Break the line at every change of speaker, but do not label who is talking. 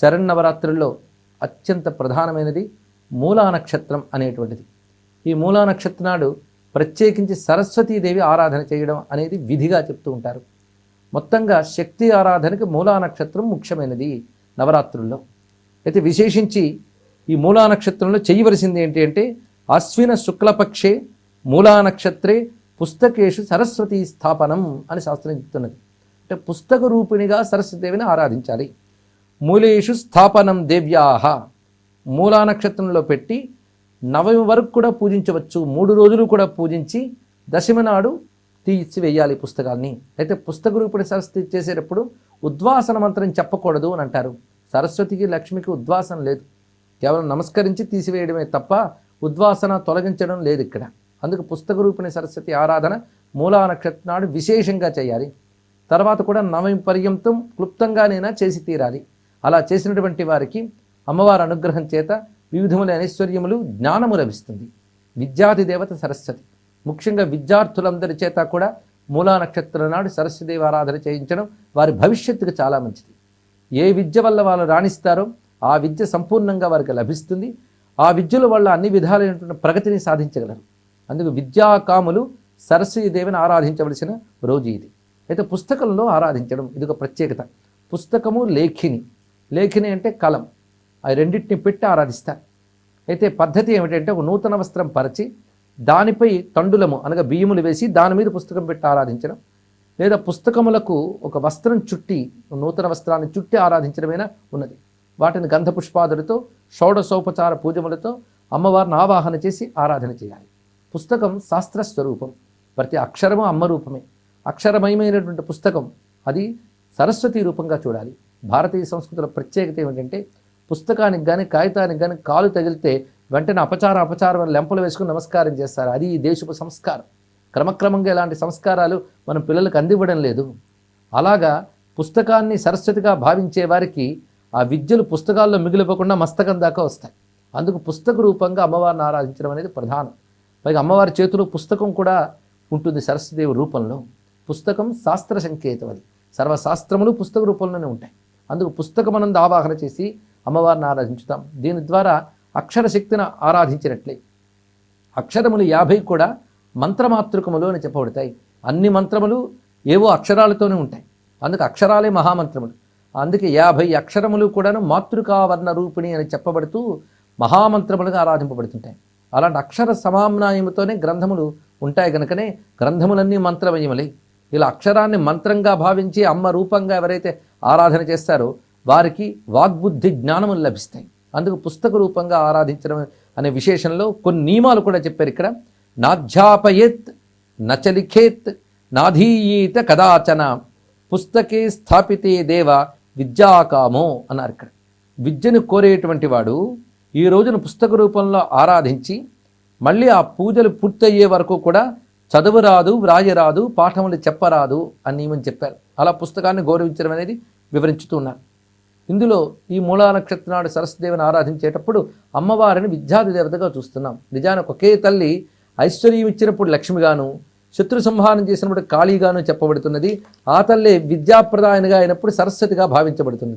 శరన్నవరాత్రుల్లో అత్యంత ప్రధానమైనది మూలా నక్షత్రం అనేటువంటిది. ఈ మూలా నక్షత్రం నాడు ప్రత్యేకించి సరస్వతీదేవి ఆరాధన చేయడం అనేది విధిగా చెప్తూ ఉంటారు. మొత్తంగా శక్తి ఆరాధనకి మూలా నక్షత్రం ముఖ్యమైనది నవరాత్రుల్లో. అయితే విశేషించి ఈ మూలా నక్షత్రంలో చేయవలసింది ఏంటి అంటే అశ్విన శుక్లపక్షే మూలా నక్షత్రే పుస్తకేషు సరస్వతీ స్థాపనం అని శాస్త్రం చెప్తున్నది. అంటే పుస్తక రూపిణిగా సరస్వతీదేవిని ఆరాధించాలి. మూలేషు స్థాపనం దేవ్యాహ. మూలా నక్షత్రంలో పెట్టి నవమి వరకు కూడా పూజించవచ్చు. మూడు రోజులు కూడా పూజించి దశమి నాడు తీసివేయాలి పుస్తకాల్ని. అయితే పుస్తక రూపిణి సరస్వతి చేసేటప్పుడు ఉద్వాసన మంత్రం చెప్పకూడదు అని అంటారు. సరస్వతికి లక్ష్మికి ఉద్వాసన లేదు. కేవలం నమస్కరించి తీసివేయడమే తప్ప ఉద్వాసన తొలగించడం లేదు ఇక్కడ. అందుకు పుస్తక రూపిణి సరస్వతి ఆరాధన మూలా నక్షత్రం నాడు విశేషంగా చేయాలి. తర్వాత కూడా నవమి పర్యంతం క్లుప్తంగానైనా చేసి తీరాలి. అలా చేసినటువంటి వారికి అమ్మవారి అనుగ్రహం చేత వివిధముల ఐశ్వర్యములు జ్ఞానము లభిస్తుంది. విద్యాది దేవత సరస్వతి. ముఖ్యంగా విద్యార్థులందరి చేత కూడా మూలా నక్షత్రం నాడు సరస్వదేవి ఆరాధన చేయించడం వారి భవిష్యత్తుకు చాలా మంచిది. ఏ విద్య వల్ల వాళ్ళు రాణిస్తారో ఆ విద్య సంపూర్ణంగా వారికి లభిస్తుంది. ఆ విద్యల వల్ల అన్ని విధాలైనటువంటి ప్రగతిని సాధించగలరు. అందుకు విద్యాకాములు సరస్వతీదేవిని ఆరాధించవలసిన రోజు ఇది. అయితే పుస్తకంలో ఆరాధించడం ఇది ఒక ప్రత్యేకత. పుస్తకము లేఖిని. లేఖిని అంటే కలం. ఆ రెండింటిని పెట్టి ఆరాధిస్తారు. అయితే పద్ధతి ఏమిటంటే ఒక నూతన వస్త్రం పరిచి దానిపై తండులము అనగా బియ్యములు వేసి దాని మీద పుస్తకం పెట్టి ఆరాధించడం లేదా పుస్తకములకు ఒక వస్త్రం చుట్టి నూతన వస్త్రాన్ని చుట్టి ఆరాధించడమైనా ఉన్నది. వాటిని గంధపుష్పాదులతో షోడశోపచార పూజములతో అమ్మవారిని ఆవాహన చేసి ఆరాధన చేయాలి. పుస్తకం శాస్త్ర స్వరూపం. ప్రతి అక్షరము అమ్మ రూపమే. అక్షరమయమైనటువంటి పుస్తకం. అది సరస్వతి రూపంగా చూడాలి. భారతీయ సంస్కృతిలో ప్రత్యేకత ఏమిటంటే పుస్తకానికి కానీ కాగితానికి కానీ కాలు తగిలితే వెంటనే అపచారం అపచారం అని లెంపలు వేసుకుని నమస్కారం చేస్తారు. అది ఈ దేశపు సంస్కారం. క్రమక్రమంగా ఇలాంటి సంస్కారాలు మనం పిల్లలకు అందివ్వడం లేదు. అలాగా పుస్తకాన్ని సరస్వతిగా భావించే వారికి ఆ విద్యలు పుస్తకాల్లో మిగిలిపోకుండా మస్తకం దాకా వస్తాయి. అందుకు పుస్తక రూపంగా అమ్మవారిని ఆరాధించడం అనేది ప్రధానం. పైగా అమ్మవారి చేతిలో పుస్తకం కూడా ఉంటుంది సరస్వదేవి రూపంలో. పుస్తకం శాస్త్ర సంకేతం అది. సర్వశాస్త్రములు పుస్తక రూపంలోనే ఉంటాయి. అందుకు పుస్తకమనందు ఆవాహన చేసి అమ్మవారిని ఆరాధించుతాం. దీని ద్వారా అక్షర శక్తిని ఆరాధించినట్లే. అక్షరములు యాభై కూడా మంత్రమాతృకములు అని చెప్పబడతాయి. అన్ని మంత్రములు ఏవో అక్షరాలతోనే ఉంటాయి. అందుకు అక్షరాలే మహామంత్రములు. అందుకే యాభై అక్షరములు కూడాను మాతృకావర్ణ రూపిణి అని చెప్పబడుతూ మహామంత్రములుగా ఆరాధింపబడుతుంటాయి. అలాంటి అక్షర సమామ్నాయముతోనే గ్రంథములు ఉంటాయి కనుకనే గ్రంథములన్నీ మంత్రమయములై ఇలా అక్షరాన్ని మంత్రంగా భావించి అమ్మ రూపంగా ఎవరైతే ఆరాధన చేస్తారో వారికి వాగ్బుద్ధి జ్ఞానములు లభిస్తాయి. అందుకు పుస్తక రూపంగా ఆరాధించడం అనే విశేషంలో కొన్ని నియమాలు కూడా చెప్పారు ఇక్కడ. నాధ్యాపయేత్ నచలిఖేత్ నాధీయీత కదాచన పుస్తకే స్థాపితే దేవ విద్యాకామో అన్నారు ఇక్కడ. విద్యను కోరేటువంటి వాడు ఈ రోజున పుస్తక రూపంలో ఆరాధించి మళ్ళీ ఆ పూజలు పూర్తయ్యే వరకు కూడా చదువు రాదు వ్రాయరాదు పాఠములు చెప్పరాదు అని ఏమని చెప్పారు. అలా పుస్తకాన్ని గౌరవించడం అనేది వివరించుతున్నారు ఇందులో ఈ మూలా నక్షత్రనాడు సరస్వదేవిని ఆరాధించేటప్పుడు అమ్మవారిని విద్యాది దేవతగా చూస్తున్నాం. నిజానికి ఒకే తల్లి ఐశ్వర్యం ఇచ్చినప్పుడు లక్ష్మిగాను శత్రు సంహారం చేసినప్పుడు కాళీగాను చెప్పబడుతున్నది. ఆ తల్లి విద్యాప్రదాయనిగా అయినప్పుడు సరస్వతిగా భావించబడుతుంది.